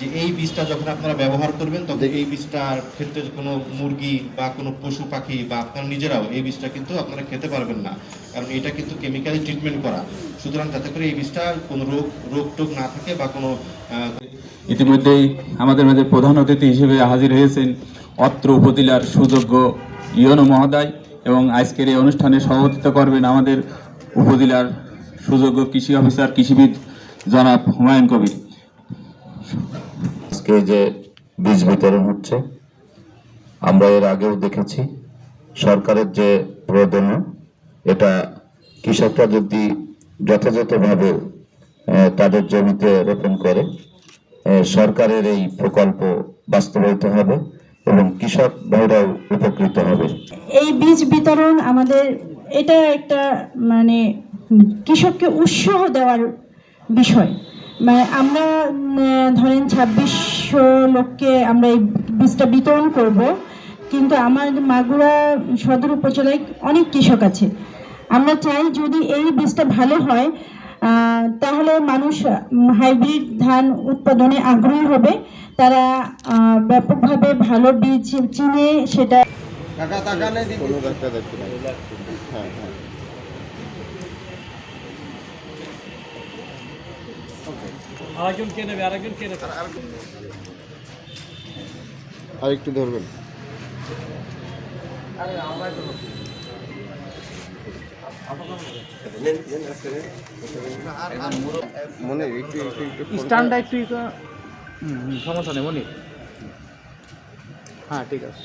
যে এই বীজটা যখন আপনারা ব্যবহার করবেন, তখন এই বীজটার ক্ষেত্রে কোনো মুরগি বা কোনো পশু পাখি বা আপনারা নিজেরাও এই বীজটা কিন্তু আপনারা খেতে পারবেন না। কারণ এটা কিন্তু কেমিক্যালি ট্রিটমেন্ট করা। সুতরাং যাতে করে এই বীজটা কোনো রোগ রোগ টোগ না থাকে বা কোনো ইতিমধ্যেই আমাদের মধ্যে প্রধান অতিথি হিসেবে হাজির হয়েছেন অত্র উপজেলার সুযোগ্য ইয়নো মহোদয় এবং আজকের এই অনুষ্ঠানে সভাপতিত্ব করবেন আমাদের উপজেলার সুযোগ্য কৃষি অফিসার, কৃষিবিদ জনাব হুমায়ুন কবির। আজকে যে বীজ বিতরণ হচ্ছে, আমরা এর আগেও দেখেছি। সরকারের যে প্রয়োজনে এটা কৃষকরা যদি যথাযথভাবে তাদের জমিতে রোপণ করে সরকারের এই প্রকল্প বাস্তবায়িত হবে এবং কৃষক ভাইরাও উপকৃত হবে। এই বীজ বিতরণ আমাদের, এটা একটা মানে কৃষককে উৎসাহ দেওয়ার বিষয়। মানে আমরা ধরেন ছাব্বিশশো লোককে আমরা এই বীজটা বিতরণ করব কিন্তু আমার মাগুরা সদর উপজেলায় অনেক কৃষক আছে আমরা চাই যদি এই বীজটা ভালো হয় তাহলে মানুষ হাইব্রিড ধান উৎপাদনে আগ্রহী হবে তারা ব্যাপকভাবে ভালো বীজ চিনে সেটা আরেকজন কে নেবে আরেকজন কে নেবে? আর একটু ধরবেন। মনে একটু একটু একটু স্ট্যান্ডটা একটু সমস্যা নেই মনির হ্যাঁ ঠিক আছে।